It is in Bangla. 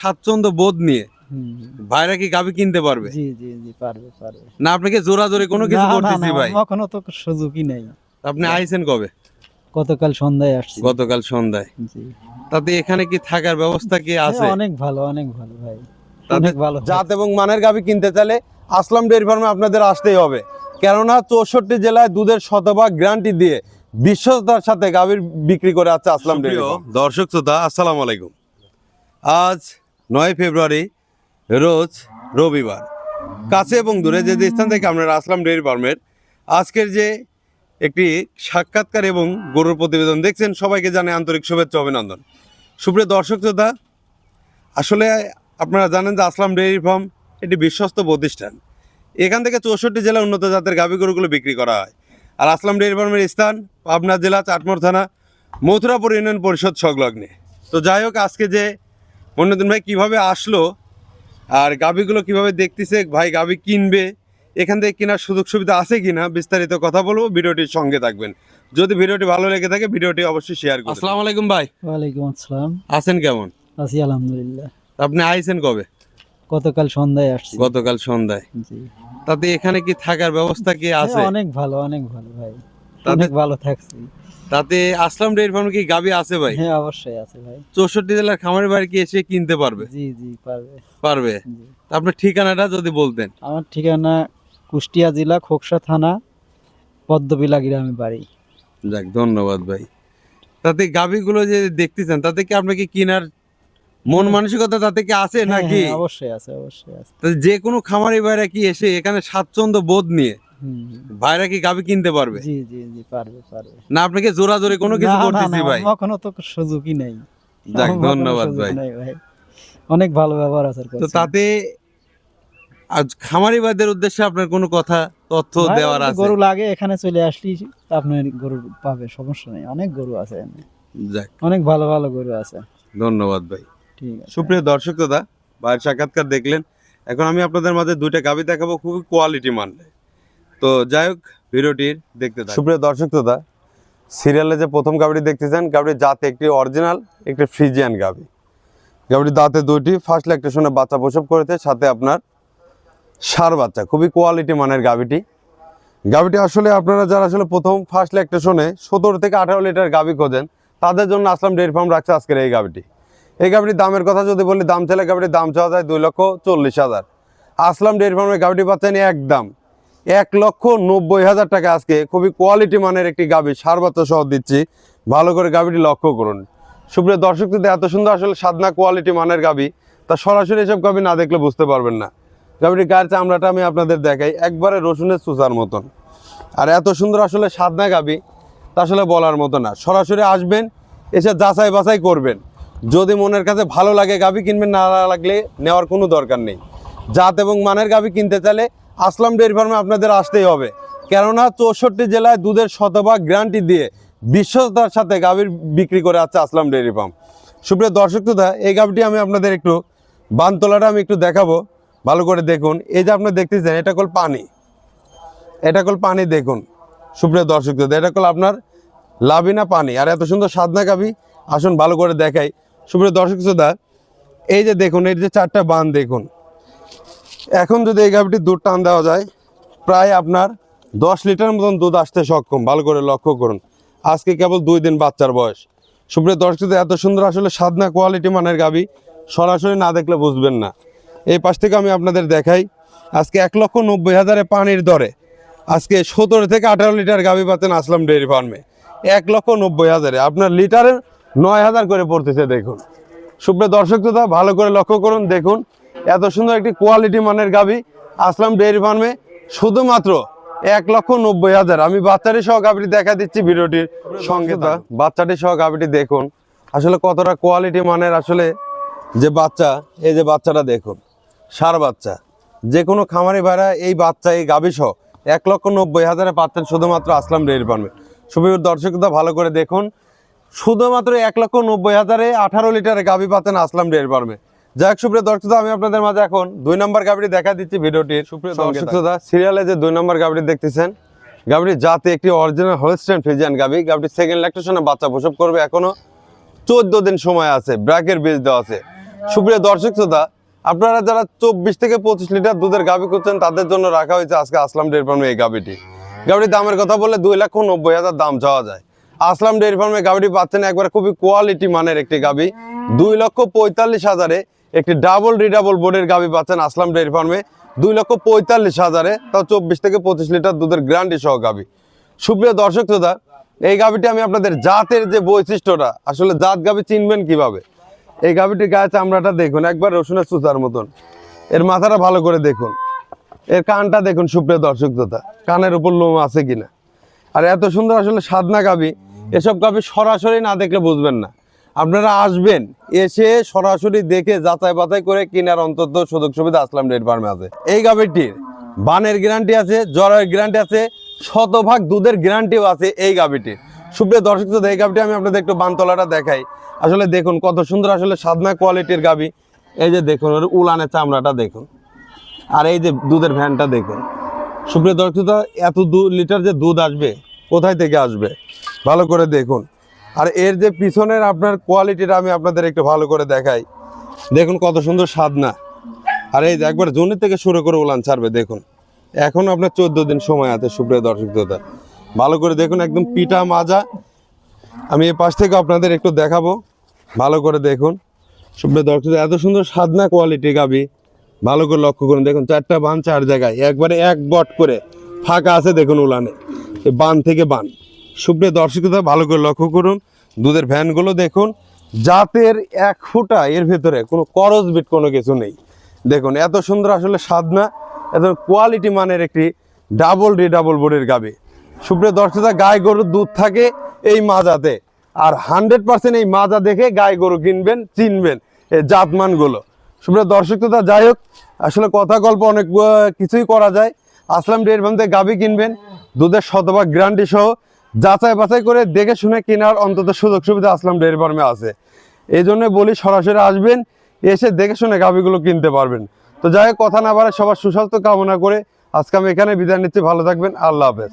স্বাচ্ছন্দ্য বোধ নিয়ে। ভাইরা কি গাবি কিনতে পারবে? জি জি জি পারবে পারবে। না আপনাকে জোরাজোরি কোনো কিছু করতেছি ভাই? কখনো তো সুযোগই নেই। আপনি আইছেন কবে? গতকাল সন্ধ্যায় আসছি। গতকাল সন্ধ্যায়। জি। তাতে এখানে কি থাকার ব্যবস্থা কি আছে? হ্যাঁ, অনেক ভালো অনেক ভালো ভাই। অনেক ভালো জাত এবং মানের গাবি কিনতে চাইলে আসলাম ডেয়ারি ফার্মে আপনাদের আসতেই হবে। কেননা চৌষট্টি জেলায় দুধের শতভাগ গ্যারান্টি দিয়ে বিশ্বস্তার সাথে গাভীর বিক্রি করে আছে আসলাম ডেয়ারি দর্শক শ্রোতা আসসালামু আলাইকুম। আজ নয় ফেব্রুয়ারি রোজ রবিবার। কাছে এবং দূরে যে স্থান থেকে আপনারা আসলাম ডেয়ারি ফার্মের, আজকের যে একটি সাক্ষাৎকার এবং গরুর প্রতিবেদন দেখছেন সবাইকে জানে আন্তরিক শুভেচ্ছা অভিনন্দন। সুপ্রিয় দর্শক শ্রোতা, আসলে আপনারা জানেন যে আসলাম ডেয়ারি ফার্ম একটি বিশ্বস্ত প্রতিষ্ঠান। এখান থেকে চৌষট্টি জেলা উন্নত জাতের গাভী গরুগুলো বিক্রি করা হয়। আর আসলাম ডেয়ারি ফার্মের স্থান পাবনা জেলা চাটমোড় থানা, মথুরাপুর ইউনিয়ন পরিষদ সংলগ্নে। তো যাই হোক, আজকে যে মন্যদিন ভাই কীভাবে আসলো? আর গাভীগুলো কীভাবে দেখতেছে? ভাই গাভী কিনবে? এখান থেকে কেনার সুযোগ সুবিধা আছে কিনা? বিস্তারিত কথা বলব ভিডিওটির সঙ্গে থাকবেন। যদি ভিডিওটি ভালো লেগে থাকে ভিডিওটি অবশ্যই শেয়ার করুন আসসালামু আলাইকুম ভাই। ওয়ালাইকুম আসসালাম। আছেন কেমন? আছি আলহামদুলিল্লাহ। আপনি আইছেন কবে? গতকাল সন্ধ্যায় আসছি। গতকাল সন্ধ্যায়। জি। তাতে এখানে কি থাকার ব্যবস্থা কি আছে? হ্যাঁ, অনেক ভালো অনেক ভালো ভাই। অনেক ভালো থাকছি। তাতে আসলাম ডেয়ারি ফার্মে কি গাবি আছে ভাই? হ্যাঁ অবশ্যই আছে ভাই। চৌষট্টি জেলার খামারি বাড়ি কি এসে কিনতে পারবে? জি জি পারবে। পারবে? আপনার ঠিকানাটা যদি বলতেন। আমার ঠিকানা কুষ্টিয়া জেলা খোকসা থানা পদ্মবিলা গ্রামে বাড়ি। যাক ধন্যবাদ ভাই। তাতে গাবিগুলো যে দেখতেছেন তাতে কি আপনাকে কেনার মন মানসিকতা তাতে কি আছে হ্যাঁ, নাকি? হ্যাঁ, অবশ্যই আছে অবশ্যই আছে। যে কোনো খামারি ভাইরা কি এসে এখানে স্বাচ্ছন্দ্য বোধ নিয়ে ভাইরা কি গাবি কিনতে পারবে? জি জি জি পারবে পারবে। না আপনাকে কোনো কিছু করতেছি ভাই। কখনো তো সুযোগই নেই। যাক, ধন্যবাদ ভাই। অনেক ভালো ব্যবহার আছে তো তাতে আজ খামারি ভাইদের উদ্দেশ্যে আপনার কোনো কথা তথ্য দেওয়ার আছে? গরু লাগে এখানে চলে আসলি আপনার গরু পাবে সমস্যা নেই। অনেক গরু আছে যাক। অনেক ভালো ভালো গরু আছে। ধন্যবাদ ভাই। ঠিক আছে। সুপ্রিয় দর্শক দাদা ভাইয়ের সাক্ষাৎকার দেখলেন। এখন আমি আপনাদের মাঝে দুইটা গাবি দেখাবো খুবই কোয়ালিটি মানলে তো যাই হোক ভিডিওটির দেখতে সুপ্রিয় দর্শক দাদা সিরিয়ালে যে প্রথম গাবিটি দেখতেছেন গাবিটির জাতে একটি অরিজিনাল একটি ফ্রিজিয়ান গাবি। গাবিটির দাঁতে দুইটি ফার্স্ট ল্যাকটেশনে বাচ্চা প্রসব করেছে, সাথে আপনার সার বাচ্চা, খুবই কোয়ালিটি মানের গাবিটি। গাবিটি আসলে আপনারা যারা আসলে প্রথম ফার্স্ট ল্যাকটেশনে সতেরো থেকে আঠারো লিটার গাবি খোঁজেন, তাদের জন্য আসলাম ডেয়ারি ফার্ম রাখছে আজকের এই গাবিটি। এই গাবিটির দামের কথা যদি বলি, দাম চাইলে গাবিটির দাম চাওয়া যায় দুই লক্ষ চল্লিশ হাজার। আসলাম ডেয়ারি ফার্মের গাবিটি পাচ্ছেন একদম এক লক্ষ নব্বই হাজার টাকা আজকে। খুবই কোয়ালিটি মানের একটি গাভী সার সহ দিচ্ছি। ভালো করে গাভীটি লক্ষ্য করুন। সুপ্রিয় দর্শক যদি এত সুন্দর আসলে সাদনা কোয়ালিটি মানের গাবি তা সরাসরি এসব গাভী না দেখলে বুঝতে পারবেন না। গাবিটির গায়ের চামড়াটা আমি আপনাদের দেখাই, একবারে রসুনের সুসার মতন। আর এত সুন্দর আসলে সাদনা গাবি তা আসলে বলার মতো না। সরাসরি আসবেন, এসে যাচাই বাছাই করবেন। যদি মনের কাছে ভালো লাগে গাবি কিনবেন, না লাগলে নেওয়ার কোনো দরকার নেই। জাত এবং মানের গাবি কিনতে চাইলে আসলাম ডেয়ারি ফার্মে আপনাদের আসতেই হবে। কেননা চৌষট্টি জেলায় দুধের শতভাগ গ্যারান্টি দিয়ে বিশ্বতার সাথে গাভীর বিক্রি করে আছে আসলাম ডেয়ারি ফার্ম। সুপ্রিয় দর্শক তোদা এই গাভিটি আমি আপনাদের একটু বানতলাটা আমি একটু দেখাবো। ভালো করে দেখুন। এই যে আপনার দেখতেছেন, এটা কল পানি। এটা কল পানি দেখুন। সুপ্রিয় দর্শক তোদা এটা কল আপনার লাভিনা পানি। আর এত সুন্দর সাদনা গাভি, আসুন ভালো করে দেখাই। সুপ্রিয় দর্শক শ্রোতা, এই যে দেখুন, এই যে চারটা বান দেখুন। এখন যদি এই গাভিটির দুধ টান দেওয়া যায় প্রায় আপনার দশ লিটার মতন দুধ আসতে সক্ষম। ভালো করে লক্ষ্য করুন। আজকে কেবল দুই দিন বাচ্চার বয়স। সুপ্রিয় দর্শক শ্রোতা, এত সুন্দর আসলে সাদনা কোয়ালিটি মানের গাভি সরাসরি না দেখলে বুঝবেন না। এই পাশ থেকে আমি আপনাদের দেখাই আজকে এক লক্ষ নব্বই হাজারে পানির দরে আজকে সতেরো থেকে আঠারো লিটার গাভি পাচ্ছেন আসলাম ডেয়ারি ফার্মে। এক লক্ষ নব্বই হাজারে। আপনার লিটারের নয় হাজার করে পড়তেছে দেখুন। সুপ্রিয় দর্শক শ্রোতা ভালো করে লক্ষ্য করুন দেখুন। এত সুন্দর একটি কোয়ালিটি মানের গাভি। আসলাম ডেয়ারি ফার্মে শুধুমাত্র এক লক্ষ নব্বই হাজার। আমি বাচ্চাটি সহ গাভিটি দেখা দিচ্ছি ভিডিওটির সঙ্গে। তা বাচ্চাটি সহ গাভিটি দেখুন। আসলে কতটা কোয়ালিটি মানের আসলে যে বাচ্চা এই যে বাচ্চাটা দেখুন। সার বাচ্চা। যে কোনো খামারি ভাড়া এই বাচ্চা এই গাভি সহ এক লক্ষ নব্বই হাজারে পাচ্ছেন শুধুমাত্র আসলাম ডেয়ারি ফার্মে। সুপ্রিয় দর্শকতা ভালো করে দেখুন। শুধুমাত্র এক লক্ষ নব্বই হাজারে আঠারো লিটারে গাভি পাচ্ছেন আসলাম ডেয়ারি ফার্মে। যাই হোক সুপ্রিয় দর্শকতা আমি আপনাদের মাঝে এখন দুই নম্বর গাভিটি দেখা দিচ্ছি ভিডিওটির। সুপ্রিয় দর্শকতা সিরিয়ালে যে দুই নম্বর গাভিটি দেখতেছেন গাভিটির জাতে একটি অরিজিনাল হোলস্টেন ফিজিয়ান গাভি। গাভিটি সেকেন্ড ল্যাকটেশনে বাচ্চা প্রসব করবে এখনও। চোদ্দ দিন সময় আছে ব্র্যাকের বীজ দেওয়া আছে। সুপ্রিয় দর্শক শ্রোতা আপনারা যারা চব্বিশ থেকে পঁচিশ লিটার দুধের গাভি করছেন তাদের জন্য রাখা হয়েছে আজকে আসলাম ডেয়ারি ফার্মে এই গাভিটি। গাভিটির দামের কথা বললে দুই লক্ষ নব্বই হাজার দাম চাওয়া যায়। আসলাম ডেয়ারি ফার্মে গাভিটি পাচ্ছেন একবার খুবই কোয়ালিটি মানের একটি গাভি। দুই লক্ষ পঁয়তাল্লিশ হাজারে একটি ডাবল রিডাবল বোর্ডের গাভি পাচ্ছেন আসলাম ডেয়ারি ফার্মে দুই লক্ষ পঁয়তাল্লিশ হাজারে, তাও চব্বিশ থেকে পঁচিশ লিটার দুধের গ্যারান্টি সহ গাভি। সুপ্রিয় দর্শক শ্রোতা, এই গাভিটি আমি আপনাদের জাতের যে বৈশিষ্ট্যটা, আসলে জাত গাভি চিনবেন কীভাবে? এই গাভিটির গায়ে চামড়াটা দেখুন, একবার রসুনের সুতার মতন। এর মাথাটা ভালো করে দেখুন। এর কানটা দেখুন, সুপ্রিয় দর্শক শ্রোতা, কানের উপর লোম আছে কিনা। আর এত সুন্দর আসলে সাদনা গাভি, এসব গাভি সরাসরি না দেখলে বুঝবেন না। আপনারা আসবেন, এসে সরাসরি দেখে যাচাই বাছাই করে কেনার অন্তত সুযোগ সুবিধা আসলাম ডেট ফার্মে আছে। এই গাভিটির বানের গ্যারান্টি আছে, জ্বরের গ্যারান্টি আছে, শতভাগ দুধের গ্যারান্টিও আছে এই গাভিটির। সুপ্রিয় দর্শক এই গাভিটি আমি আপনাদের একটু বানতলাটা দেখাই। আসলে দেখুন কত সুন্দর আসলে সাদনা কোয়ালিটির গাভি। এই যে দেখুন, ওর উলানের চামড়াটা দেখুন। আর এই যে দুধের ভ্যানটা দেখুন। সুপ্রিয় দর্শক এত দু লিটার যে দুধ আসবে, কোথায় থেকে আসবে? ভালো করে দেখুন। আর এর যে পিছনের আপনার কোয়ালিটিটা আমি আপনাদের একটু ভালো করে দেখাই। দেখুন কত সুন্দর সাদনা আর এই একবার জুনের থেকে শুরু করে উলান ছাড়বে, দেখুন। এখন আপনার চোদ্দ দিন সময় আছে, সুপ্রিয় দর্শক শ্রোতা। ভালো করে দেখুন, একদম পিটা মাজা। আমি এই পাশ থেকে আপনাদের একটু দেখাবো। ভালো করে দেখুন। সুপ্রিয় দর্শক এত সুন্দর সাদনা কোয়ালিটি গাবি। ভালো করে লক্ষ্য করুন, দেখুন, চারটা বান চার জায়গায়। একবারে এক বট করে ফাঁকা আছে, দেখুন উলানে। বান থেকে বান। সুপ্রিয় দর্শক ভালো করে লক্ষ্য করুন। দুধের ভ্যানগুলো দেখুন, জাতের এক ফুটা এর ভেতরে কোনো করজ বিট কোনো কিছু নেই। দেখুন, এত সুন্দর আসলে সাদনা এত কোয়ালিটি মানের একটি ডাবল ডি ডাবল বোর্ডের গাবে। সুপ্রিয় দর্শকতা গায়ে গরুর দুধ থাকে এই মাজাতে। আর হান্ড্রেড পার্সেন্ট এই মাজা দেখে গায়ে গরু কিনবেন, চিনবেন এই জাতমানগুলো। সুপ্রিয় দর্শকতা যাই হোক, আসলে কথা গল্প অনেক কিছুই করা যায়। আসলাম ডেয়ারি ফার্ম থেকে গাভি কিনবেন, দুধের শতভাগ গ্যারান্টি সহ যাচাই বাছাই করে দেখে শুনে কেনার অন্তত সুযোগ সুবিধা আসলাম ডেয়ারি ফার্মে আছে। এই জন্য বলি সরাসরি আসবেন, এসে দেখে শুনে গাভিগুলো কিনতে পারবেন। তো যাই কথা না বাড়ে সবার সুস্বাস্থ্য কামনা করে আজকে আমি এখানে বিদায় নিচ্ছি। ভালো থাকবেন, আল্লাহ হাফেজ।